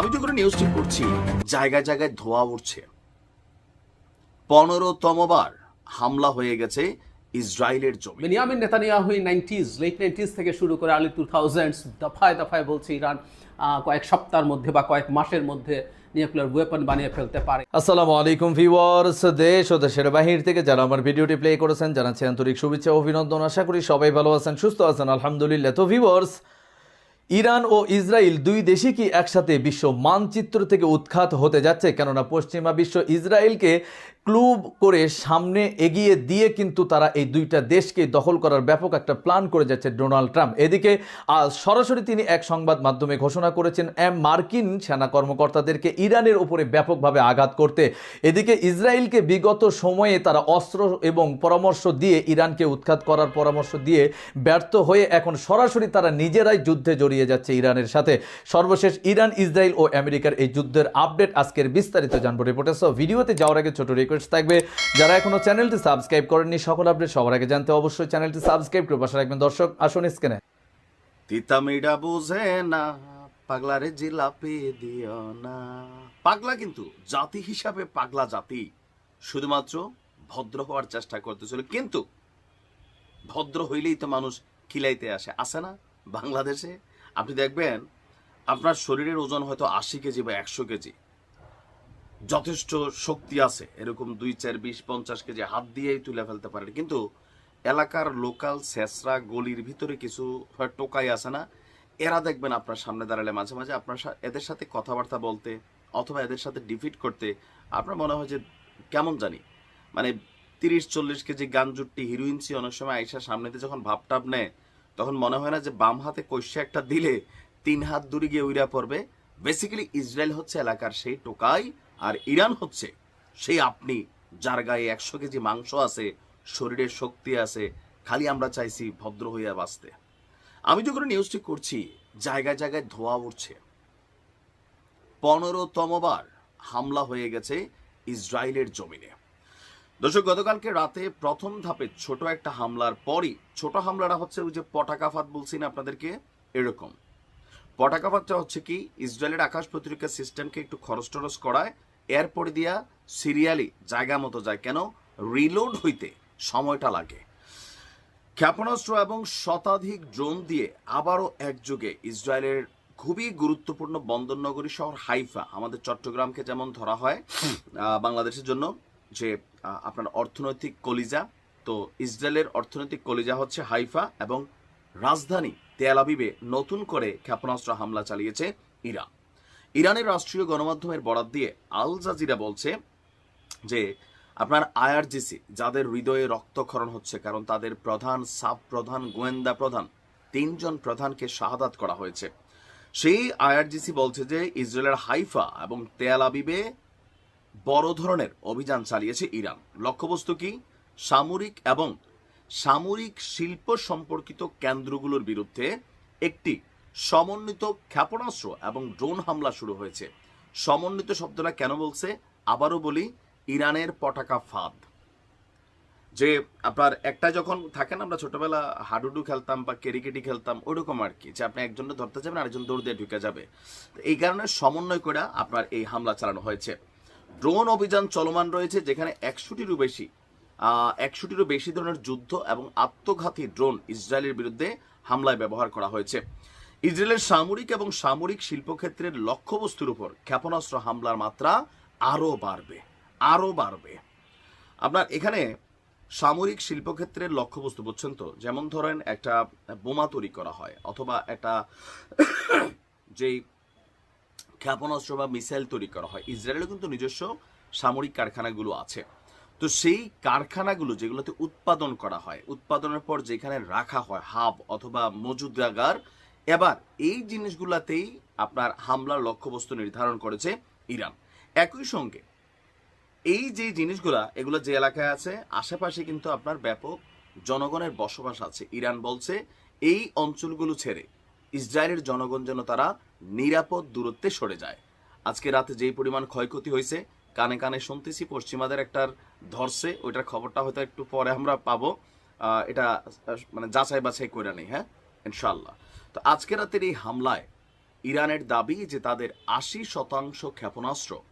আমি যখন নিউজটি করছি জায়গায় জায়গায় ধোয়া উঠছে। পনেরোতমবার হামলা হয়ে গেছে ইসরায়েলের জমি Benjamin Netanyahu nineties late nineties থেকে শুরু করে আর্লি টু থাউজেন্ডস দফায় দফায় বলছে ইরান কয়েক সপ্তাহের মধ্যে বা কয়েক মাসের মধ্যে নিউক্লিয়ার ওয়েপন বানিয়ে ফেলতে পারে। আসসালামু আলাইকুম ভিউয়ার্স দেশ ও দেশের বাহির থেকে যারা আমার ভিডিওটি প্লে করেছেন জানাচ্ছি আন্তরিক শুভেচ্ছা অভিনন্দন। আশা করি সবাই ভালো আছেন সুস্থ আছেন আলহামদুলিল্লাহ। তো ভিউয়ার্স ইরান ও ইসরায়েল দুই দেশই কি একসাথে বিশ্ব মানচিত্র থেকে উৎখাত হতে যাচ্ছে? কেননা পশ্চিমা বিশ্ব ইসরায়েলকে ক্লুব করে সামনে এগিয়ে দিয়ে কিন্তু তারা এই দুইটা দেশকে দখল করার ব্যাপক একটা প্ল্যান করে যাচ্ছে ডোনাল্ড ট্রাম্প। এদিকে আজ সরাসরি তিনি এক সংবাদ মাধ্যমে ঘোষণা করেছেন, এম মার্কিন সেনা কর্মকর্তাদেরকে ইরানের উপরে ব্যাপকভাবে আঘাত করতে। এদিকে ইসরায়েলকে বিগত সময়ে তারা অস্ত্র এবং পরামর্শ দিয়ে ইরানকে উৎখাত করার পরামর্শ দিয়ে ব্যর্থ হয়ে এখন সরাসরি তারা নিজেরাই যুদ্ধে জড়িয়ে যাচ্ছে ইরানের সাথে। সর্বশেষ ইরান, ইসরায়েল ও আমেরিকার এই যুদ্ধের আপডেট আজকের বিস্তারিত জানব। রিপোর্টে সো ভিডিওতে যাওয়ার আগে ছোট রিকোয়েস্ট থাকবে। যারা এখনও চ্যানেলটি সাবস্ক্রাইব করেননি, সকল আপডেট সবার আগে জানতে অবশ্যই চ্যানেলটি সাবস্ক্রাইব করে পাশে রাখবেন। দর্শক, আসুন স্ক্রিনে। তিতামিডা বুঝে না পাগলারে জিলাপি দিও না। পাগলা কিন্তু জাতি হিসাবে পাগলা জাতি। শুধুমাত্র ভদ্র হওয়ার চেষ্টা করতেছিল কিন্তু ভদ্র হইলেই তো মানুষ খিলাইতে আসে। আসে না বাংলাদেশে? আপনি দেখবেন, আপনার শরীরের ওজন হয়তো আশি কেজি বা একশো কেজি। যথেষ্ট শক্তি আছে। এরকম দুই, চার, বিশ, পঞ্চাশ কেজি হাত দিয়েই তুলে ফেলতে পারেন। কিন্তু এলাকার লোকাল শেষরা গলির ভিতরে কিছু টোকাই আছে না, এরা দেখবেন আপনার সামনে দাঁড়ালে মাঝে মাঝে আপনার এদের সাথে কথাবার্তা বলতে অথবা এদের সাথে ডিফিট করতে আপনার মনে হয় যে কেমন জানি। মানে তিরিশ, চল্লিশ কেজি গাঞ্জুট্টি হিরোইনসি অনেক সময় আইসা সামনেতে যখন ভাবটাপ নেয়, তখন মনে হয় না যে বাম হাতে কৈশা একটা দিলে তিন হাত দূরে গিয়ে উইরা পড়বে। বেসিক্যালি ইসরায়েল হচ্ছে এলাকার সেই টোকাই। আর ইরান হচ্ছে সেই আপনি যার গায়ে একশো কেজি মাংস আছে, শরীরের শক্তি আছে, খালি আমরা চাইছি ভদ্র হইয়া বাঁচতে। আমি যখন নিউজটি করছি, জায়গায় জায়গায় ধোয়া উঠছে। পনেরোতমবার হামলা হয়ে গেছে ইসরায়েলের জমিনে। দর্শক, গতকালকে রাতে প্রথম ধাপে ছোট একটা হামলার পরই, ছোট হামলাটা হচ্ছে ওই যে পটাকাফাত বলছি না আপনাদেরকে? এরকম। পটাকাপাতটা হচ্ছে কি, ইসরায়েলের আকাশ প্রতিরক্ষা সিস্টেমকে একটু খরচ টরচ করায় এরপরে দিয়া সিরিয়ালি জায়গা মতো যায়। কেন? রিলোড হইতে সময়টা লাগে। ক্ষেপণাস্ত্র এবং শতাধিক ড্রোন দিয়ে আবারও একযোগে ইসরায়েলের খুবই গুরুত্বপূর্ণ বন্দর নগরী শহর হাইফা, আমাদের চট্টগ্রামকে যেমন ধরা হয় বাংলাদেশের জন্য যে আপনার অর্থনৈতিক কলিজা, তো ইসরায়েলের অর্থনৈতিক কলিজা হচ্ছে হাইফা এবং রাজধানী তেল নতুন করে ক্ষেপণাস্ত্র হামলা চালিয়েছে ইরান। ইরানের রাষ্ট্রীয় গণমাধ্যমের বরাত দিয়ে আল জাজিরা বলছে যে আপনার আইআরজিসি, যাদের হৃদয়ে রক্তক্ষরণ হচ্ছে, কারণ তাদের প্রধান, সাব প্রধান, গোয়েন্দা প্রধান, তিনজন প্রধানকে শাহাদাত করা হয়েছে। সেই আইআরজিসি বলছে যে ইসরায়েলের হাইফা এবং তেল আবিবে বড় ধরনের অভিযান চালিয়েছে ইরান। লক্ষ্যবস্তু কি? সামরিক এবং সামরিক শিল্প সম্পর্কিত কেন্দ্রগুলোর বিরুদ্ধে একটি সমন্বিত ক্ষেপণাস্ত্র এবং ড্রোন হামলা শুরু হয়েছে। সমন্বিত শব্দটা কেন বলছে? আবারও বলি, ইরানের পটাকা ফাঁদ। যে আপনার একটা যখন থাকে না, আমরা ছোটবেলা হাডুডু খেলতাম বা কেরিকেটি খেলতাম, ওরকম আর কি, যে আপনি একজনকে ধরতে যাবেন, আরেকজন দৌড় দিয়ে ঢুকে যাবে। এই কারণে সমন্বয় করে আপনার এই হামলা চালানো হয়েছে। ড্রোন অভিযান চলমান রয়েছে, যেখানে একশোটিরও বেশি একশোটিরও বেশি ধরনের যুদ্ধ এবং আত্মঘাতী ড্রোন ইসরায়েলের বিরুদ্ধে হামলায় ব্যবহার করা হয়েছে। ইসরায়েলের সামরিক এবং সামরিক শিল্পক্ষেত্রের লক্ষ্যবস্তুর উপর ক্ষেপণাস্ত্র হামলার মাত্রা আরও বাড়বে আরও বাড়বে। আপনার এখানে সামরিক শিল্পক্ষেত্রের লক্ষ্যবস্তু বুঝছেন তো, যেমন ধরেন একটা বোমা তৈরি করা হয় অথবা একটা যেই ক্ষেপণাস্ত্র বা মিসাইল তৈরি করা হয় ইসরায়েলের কিন্তু নিজস্ব সামরিক কারখানাগুলো আছে। তো সেই কারখানাগুলো যেগুলোতে উৎপাদন করা হয়, উৎপাদনের পর যেখানে রাখা হয় হাব অথবা মজুদাগার এবার এই জিনিসগুলাতেই আপনার হামলার লক্ষ্যবস্তু নির্ধারণ করেছে ইরান। একই সঙ্গে এই যে জিনিসগুলা, এগুলো যে এলাকায় আছে, আশেপাশে কিন্তু আপনার ব্যাপক জনগণের বসবাস আছে। ইরান বলছে, এই অঞ্চলগুলো ছেড়ে ইসরায়েলের জনগণ যেন তারা নিরাপদ দূরত্বে সরে যায়। আজকে রাতে যেই পরিমাণ ক্ষয়ক্ষতি হয়েছে, কানে কানে শুনতেছি পশ্চিমাদের একটার ধরছে, ওইটার খবরটা হয়তো একটু পরে আমরা পাবো। এটা মানে যাচাই বাছাই করে নেই হ্যাঁ? ইনশাল্লাহ তো আজকে রাতের এই হামলায় ইরানের দাবি যে তাদের আশি শতাংশ ক্ষেপণাস্ত্র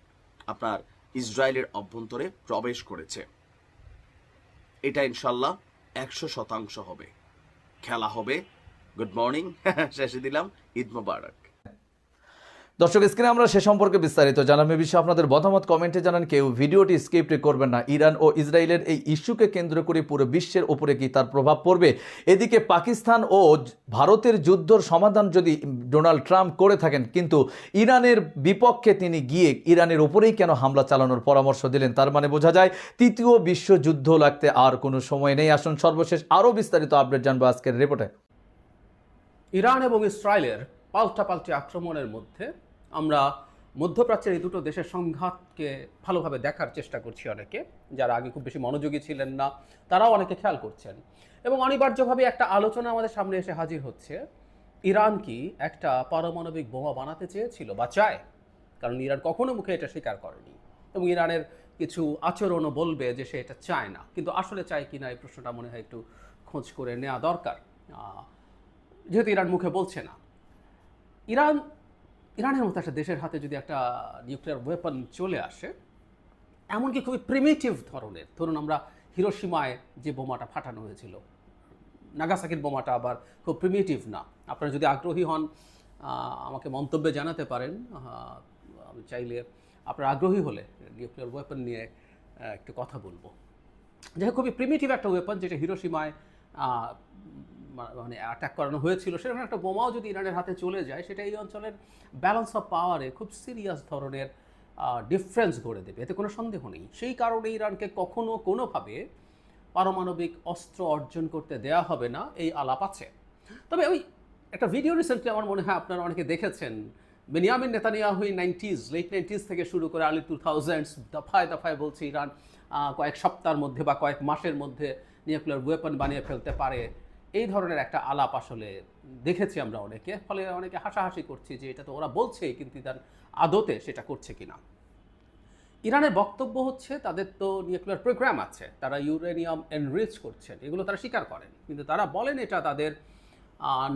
আপনার ইসরায়েলের অভ্যন্তরে প্রবেশ করেছে। এটা ইনশাল্লাহ একশো শতাংশ হবে। খেলা হবে। Good morning. শেষে দিলাম। ঈদ মোবারক। দর্শক, স্ক্রিনে আমরা সে সম্পর্কে বিস্তারিত জানাবে। বিষয়ে আপনাদের মতামত কমেন্টে জানান কেউ। ভিডিওটি স্কিপ্ট করবেন না। ইরান ও ইসরায়েলের এই ইস্যুকে কেন্দ্র করে পুরো বিশ্বের উপরে কি তার প্রভাব পড়বে? এদিকে পাকিস্তান ও ভারতের যুদ্ধর সমাধান যদি ডোনাল্ড ট্রাম্প করে থাকেন, কিন্তু ইরানের বিপক্ষে তিনি গিয়ে ইরানের উপরেই কেন হামলা চালানোর পরামর্শ দিলেন, তার মানে বোঝা যায় তৃতীয় বিশ্বযুদ্ধ লাগতে আর কোনো সময় নেই। আসুন, সর্বশেষ আরও বিস্তারিত আপডেট জানব আজকের রিপোর্টে। ইরান এবং ইসরায়েলের পাল্টাপাল্টি আক্রমণের মধ্যে আমরা মধ্যপ্রাচ্যের এই দুটো দেশের সংঘাতকে ভালোভাবে দেখার চেষ্টা করছি অনেকে, যারা আগে খুব বেশি মনোযোগী ছিলেন না, তারাও অনেকে খেয়াল করছেন। এবং অনিবার্যভাবে একটা আলোচনা আমাদের সামনে এসে হাজির হচ্ছে, ইরান কি একটা পারমাণবিক বোমা বানাতে চেয়েছিল বা চায়? কারণ ইরান কখনো মুখে এটা স্বীকার করেনি। এবং ইরানের কিছু আচরণও বলবে যে সে এটা চায় না। কিন্তু আসলে চায় কি না, এই প্রশ্নটা মনে হয় একটু খোঁজ করে নেওয়া দরকার। যেহেতু ইরান মুখে বলছে না। ইরান ইরানের মতো একটা দেশের হাতে যদি একটা নিউক্লিয়ার ওয়েপন চলে আসে, এমনকি খুবই প্রিমেটিভ ধরনের, ধরুন আমরা হিরোসীমায় যে বোমাটা ফাটানো হয়েছিল, নাগাসাকির বোমাটা আবার খুব প্রিমিটিভ না। আপনারা যদি আগ্রহী হন আমাকে মন্তব্যে জানাতে পারেন আমি চাইলে আপনারা আগ্রহী হলে নিউক্লিয়ার ওয়েপন নিয়ে একটু কথা বলব। যাই খুবই প্রিমিটিভ একটা ওয়েপন যেটা হিরোসীমায় মানে অ্যাটাক করানো হয়েছিল, সেরকম একটা বোমাও যদি ইরানের হাতে চলে যায়, সেটা এই অঞ্চলের ব্যালেন্স অফ পাওয়ারে খুব সিরিয়াস ধরনের ডিফারেন্স গড়ে দেবে। এতে কোনো সন্দেহ নেই। সেই কারণে ইরানকে কখনো কোনোভাবে পারমাণবিক অস্ত্র অর্জন করতে দেয়া হবে না এই আলাপ আছে। তবে ওই একটা ভিডিও রিসেন্টলি আমার মনে হয় আপনারা অনেকে দেখেছেন Benjamin Netanyahu nineties late nineties থেকে শুরু করে আর্লি টু থাউজেন্ডস দফায় দফায় বলছে ইরান কয়েক সপ্তাহের মধ্যে বা কয়েক মাসের মধ্যে নিউক্লিয়ার ওয়েপন বানিয়ে ফেলতে পারে। এই ধরনের একটা আলাপ আসলে দেখেছি আমরা অনেকে, ফলে অনেকে হাসাহাসি করছি যে এটা তো ওরা বলছে কিন্তু ইরান আদতে সেটা করছে কিনা। ইরানের বক্তব্য হচ্ছে, তাদের তো নিউক্লিয়ার প্রোগ্রাম আছে, তারা ইউরেনিয়াম এনরিচ করছেন, এগুলো তারা স্বীকার করেন। কিন্তু তারা বলেন এটা তাদের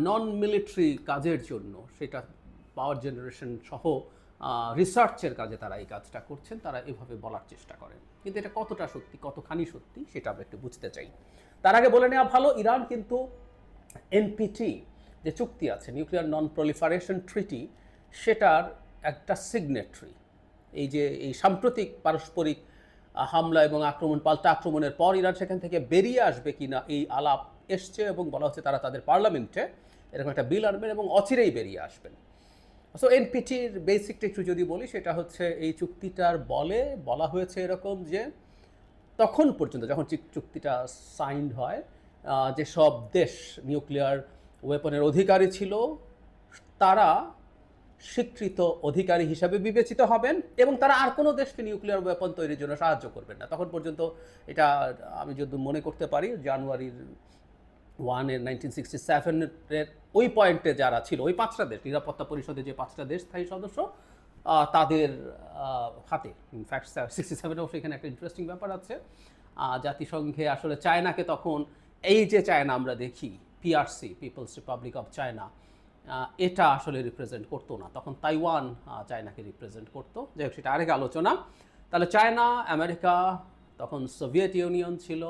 নন মিলিটারি কাজের জন্য, সেটা পাওয়ার জেনারেশন সহ রিসার্চের কাজে তারা এই কাজটা করছেন, তারা এভাবে বলার চেষ্টা করেন। কিন্তু এটা কতটা সত্যি, কতখানি সত্যি, সেটা আমরা একটু বুঝতে চাই। তার আগে বলে নেওয়া ভালো, ইরান কিন্তু এনপিটি যে চুক্তি আছে, নিউক্লিয়ার নন প্রলিফারেশন ট্রিটি, সেটার একটা সিগনেট্রি এই যে, এই সাম্প্রতিক পারস্পরিক হামলা এবং আক্রমণ, পাল্টা আক্রমণের পর ইরান সেখান থেকে বেরিয়ে আসবে কিনা, এই আলাপ এসছে এবং বলা হচ্ছে তারা তাদের পার্লামেন্টে এরকম একটা বিল আনবেন এবং অচিরেই বেরিয়ে আসবেন। সো এনপিটির বেসিকটা একটু যদি বলি, সেটা হচ্ছে এই চুক্তিটার বলে বলা হয়েছে এরকম যে তখন পর্যন্ত যখন চুক- চুক্তিটা সাইন্ড হয় যে সব দেশ নিউক্লিয়ার ওয়েপনের অধিকারী ছিল, তারা স্বীকৃত অধিকারী হিসাবে বিবেচিত হবেন এবং তারা আর কোনো দেশকে নিউক্লিয়ার ওয়েপন তৈরির জন্য সাহায্য করবেন না। তখন পর্যন্ত এটা আমি যদি মনে করতে পারি, জানুয়ারির ওয়ানের নাইনটিন সিক্সটি সেভেনের ওই পয়েন্টে যারা ছিল, ওই পাঁচটা দেশ, নিরাপত্তা পরিষদে যে পাঁচটা দেশ স্থায়ী সদস্য তাদের হাতে। ইনফ্যাক্ট সিক্সটি সেভেনেও সেখানে একটা ইন্টারেস্টিং ব্যাপার আছে। জাতিসংঘে আসলে চায়নাকে তখন, এই যে চায়না আমরা দেখি PRC People's Republic of China এটা আসলে রিপ্রেজেন্ট করতো না। তখন তাইওয়ান চায়নাকে রিপ্রেজেন্ট করতো। যাই হোক, সেটা আরেক আলোচনা। তাহলে চায়না, আমেরিকা, তখন সোভিয়েত ইউনিয়ন ছিল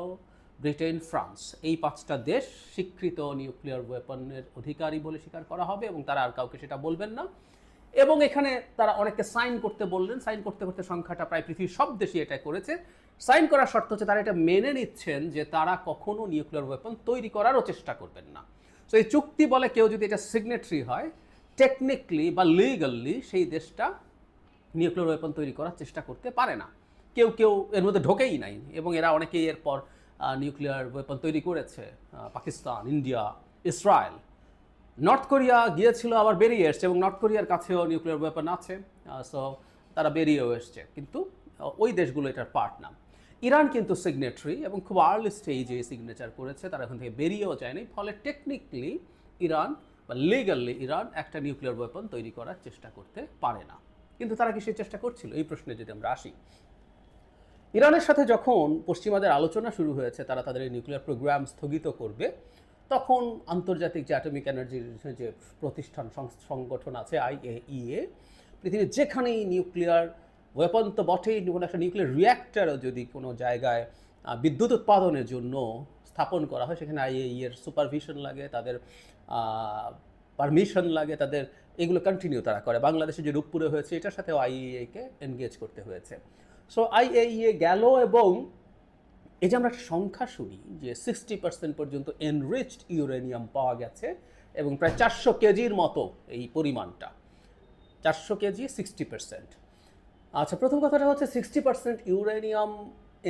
ব্রিটেন ফ্রান্স এই পাঁচটা দেশ স্বীকৃত নিউক্লিয়ার ওয়েপনের অধিকারী বলে স্বীকার করা হবে এবং তারা আর কাউকে সেটা বলবেন না। এবং এখানে তারা অনেককে সাইন করতে বললেন, সাইন করতে করতে সংখ্যাটা প্রায় পৃথিবীর সব দেশই এটা করেছে। সাইন করার শর্ত হচ্ছে তারা এটা মেনে নিচ্ছেন যে তারা কখনো নিউক্লিয়ার ওয়েপন তৈরি করারও চেষ্টা করবেন না। তো এই চুক্তি বলে কেউ যদি এটা সিগনেটরি হয় টেকনিক্যালি বা লিগালি সেই দেশটা নিউক্লিয়ার ওয়েপন তৈরি করার চেষ্টা করতে পারে না। কেউ কেউ এর মধ্যে ঢোকেই নাই এবং এরা অনেকেই এরপর নিউক্লিয়ার ওয়েপন তৈরি করেছে Pakistan, India, Israel. North Korea গিয়েছিল, আবার বেরিয়ে এসছে এবং নর্থ কোরিয়ার কাছেও নিউক্লিয়ার ওয়েপন আছে সো তারা বেরিয়েও এসছে। কিন্তু ওই দেশগুলো এটার পার্ট না। ইরান কিন্তু সিগনেটরি এবং খুব আর্লি স্টেজে সিগনেচার করেছে, তারা এখন থেকে বেরিয়েও যায়নি ফলে টেকনিক্যালি ইরান বা লিগালি ইরান একটা নিউক্লিয়ার ওয়েপন তৈরি করার চেষ্টা করতে পারে না। কিন্তু তারা কি সেই চেষ্টা করছিল? এই প্রশ্নে যদি আমরা আসি। ইরানের সাথে যখন পশ্চিমাদের আলোচনা শুরু হয়েছে, তারা তাদের নিউক্লিয়ার প্রোগ্রাম স্থগিত করবে। তখন আন্তর্জাতিক যে অ্যাটমিক এনার্জির যে প্রতিষ্ঠান সংগঠন আছে আইএইএ পৃথিবীর যেখানেই নিউক্লিয়ার ওয়েপন তো বটেই, কোনো একটা নিউক্লিয়ার রিয়্যাক্টারও যদি কোনো জায়গায় বিদ্যুৎ উৎপাদনের জন্য স্থাপন করা হয়, সেখানে আইএই এর সুপারভিশন লাগে, তাদের পারমিশন লাগে, তাদের এগুলো কন্টিনিউ তারা করে। বাংলাদেশে যে রূপপুরে হয়েছে, এটার সাথেও আইএইকে এনগেজ করতে হয়েছে। সো আইএইএ গেল এবং এই যে আমরা একটা সংখ্যা শুনি যে সিক্সটি পার্সেন্ট পর্যন্ত এনরিচড ইউরেনিয়াম পাওয়া গেছে এবং প্রায় চারশো কেজির মতো এই পরিমাণটা। চারশো কেজি সিক্সটি পার্সেন্ট আচ্ছা প্রথম কথাটা হচ্ছে সিক্সটি পার্সেন্ট ইউরেনিয়াম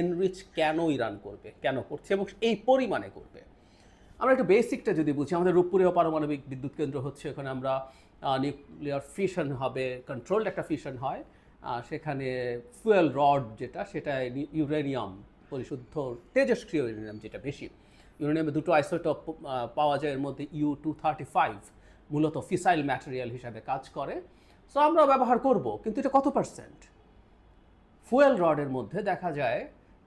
এনরিচ কেন ইরান করবে? কেন করছে এবং এই পরিমাণে করবে? আমরা একটু বেসিকটা যদি বুঝি, আমাদের রূপপুরেও পারমাণবিক বিদ্যুৎ কেন্দ্র হচ্ছে, ওখানে আমরা নিউক্লিয়ার ফিশন হবে কন্ট্রোলড একটা ফিশন হয় সেখানে ফুয়েল রড যেটা সেটা ইউরেনিয়াম পরিশুদ্ধ তেজস্ক্রিয় ইউরেনিয়াম যেটা বেশি। ইউরেনিয়ামে দুটো আইসোটপ পাওয়া যায় এর মধ্যে ইউ টু থার্টি ফাইভ, মূলত ফিসাইল ম্যাটেরিয়াল হিসাবে কাজ করে। সো আমরা ব্যবহার করব, কিন্তু এটা কত পার্সেন্ট? ফুয়েল রডের মধ্যে দেখা যায়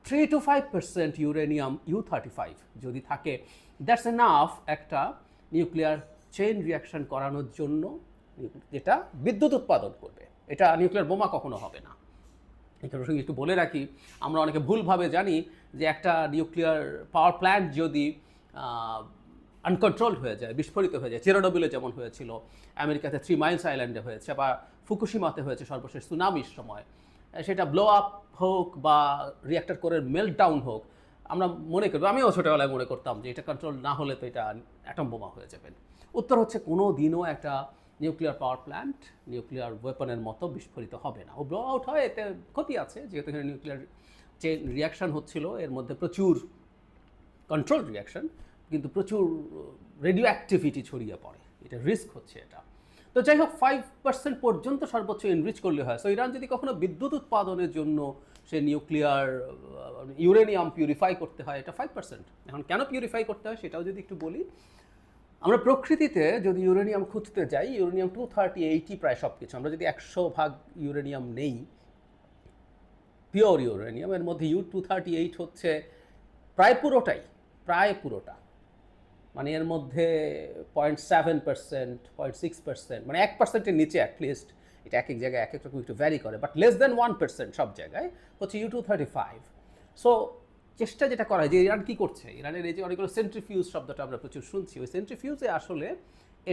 three to five percent uranium U thirty five. যদি থাকে, দ্যাটস এনাফ একটা নিউক্লিয়ার চেইন রিয়াকশন করানোর জন্য, যেটা বিদ্যুৎ উৎপাদন করবে। এটা নিউক্লিয়ার বোমা কখনো হবে না। এখানে সঙ্গে একটু বলে রাখি, আমরা অনেকে ভুলভাবে জানি যে একটা নিউক্লিয়ার পাওয়ার প্ল্যান্ট যদি আনকন্ট্রোল হয়ে যায়, বিস্ফোরিত হয়ে যায় চেরোডোবিলে যেমন হয়েছিল, আমেরিকাতে থ্রি মাইলস আইল্যান্ডে হয়েছে বা ফুকুশিমাতে হয়েছে সর্বশেষ সুনামির সময় সেটা ব্লো আপ হোক বা রিয়াক্টর করে মেল্ট ডাউন হোক, আমরা মনে করি আমিও ছোটোবেলায় মনে করতাম যে এটা কন্ট্রোল না হলে তো এটা অ্যাটম বোমা হয়ে যাবেন উত্তর হচ্ছে কোনো দিনও একটা নিউক্লিয়ার পাওয়ার প্ল্যান্ট নিউক্লিয়ার ওয়েপনের মতো বিস্ফোরিত হবে না। ও ব্লো আউট হয়, এতে ক্ষতি আছে, যেহেতু এখানে নিউক্লিয়ার চেন রিয়াকশন হচ্ছিল, এর মধ্যে প্রচুর কন্ট্রোল রিয়াকশন কিন্তু প্রচুর রেডিও অ্যাক্টিভিটি ছড়িয়ে পড়ে। এটা রিস্ক হচ্ছে এটা। তো যাই হোক ফাইভ পার্সেন্ট পর্যন্ত সর্বোচ্চ এনরিচ করলে হয়। সো ইরান যদি কখনো বিদ্যুৎ উৎপাদনের জন্য সে নিউক্লিয়ার ইউরেনিয়াম পিউরিফাই করতে হয়, এটা ফাইভ পার্সেন্ট এখন কেন পিউরিফাই করতে হয়, সেটাও যদি একটু বলি আমরা প্রকৃতিতে যদি ইউরেনিয়াম খুঁজতে যাই, ইউরেনিয়াম টু থার্টি এইটি প্রায় সব কিছু আমরা যদি একশো ভাগ ইউরেনিয়াম নেই পিওর ইউরেনিয়াম, এর মধ্যে ইউ টু থার্টি এইট হচ্ছে প্রায় পুরোটাই, প্রায় পুরোটা। মানে এর মধ্যে point seven percent point six percent মানে এক পার্সেন্টের নিচে অ্যাটলিস্ট এটা এক এক জায়গায় এক এক রকম একটু ভ্যারি করে but less than one percent সব জায়গায় হচ্ছে U two thirty five so চেষ্টা যেটা করা হয় যে ইরান কী করছে? ইরানের এই যে অনেকগুলো সেন্ট্রিফিউজ শব্দটা আমরা প্রচুর শুনছি। ওই সেন্ট্রিফিউজে আসলে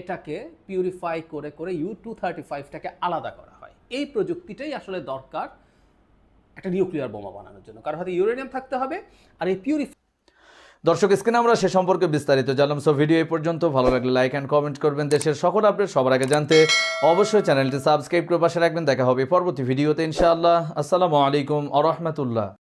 এটাকে পিউরিফাই করে করে ইউ টু থার্টি ফাইভটাকে আলাদা করা হয়। এই প্রযুক্তিটাই আসলে দরকার একটা নিউক্লিয়ার বোমা বানানোর জন্য। কারণ হয়তো ইউরেনিয়াম থাকতে হবে আর এই পিউরিফাই দর্শক স্ক্রিনে আমরা সে সম্পর্কে বিস্তারিত জানলাম। সো ভিডিও এই পর্যন্ত। ভালো লাগলে লাইক অ্যান্ড কমেন্ট করবেন। দেশের সকল আপডেট সবার আগে জানতে অবশ্যই চ্যানেলটি সাবস্ক্রাইব করে পাশে রাখবেন। দেখা হবে পরবর্তী ভিডিওতে ইনশাআল্লাহ। আসসালামু আলাইকুম আ রহমতুল্লাহ।